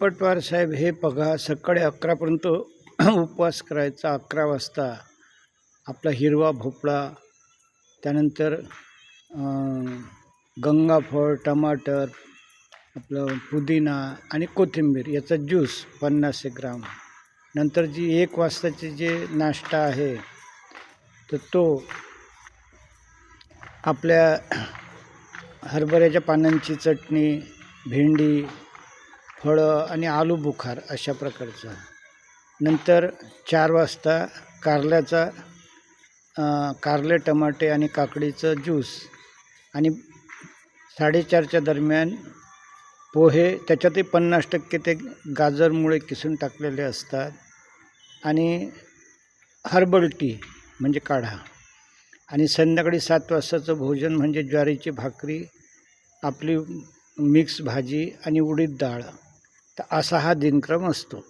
पटवार साहेब हे बघा सकाळी अकरापर्यंत उपवास करायचा अकरा वाजता. आपला हिरवा भोपळा त्यानंतर गंगाफळ टमाटर आपलं पुदिना आणि कोथिंबीर याचा ज्यूस पन्नास एक ग्राम. नंतर जी एक वाजताची जे नाश्ता आहे तर तो आपल्या हरभऱ्याच्या पानांची चटणी भेंडी फळं आणि आलू बुखार अशा प्रकारचा. नंतर चार वाजता कारल्याचा कारले टमाटे आणि काकडीचं ज्यूस आणि साडेचारच्या दरम्यान पोहे त्याच्यातही पन्नास टक्के ते गाजरमुळे किसून टाकलेले असतात. आणि हर्बल टी म्हणजे काढा. आणि संध्याकाळी सात वाजताचं भोजन म्हणजे ज्वारीची भाकरी आपली मिक्स भाजी आणि उडीद डाळ. तर असा हा दिनक्रम असतो.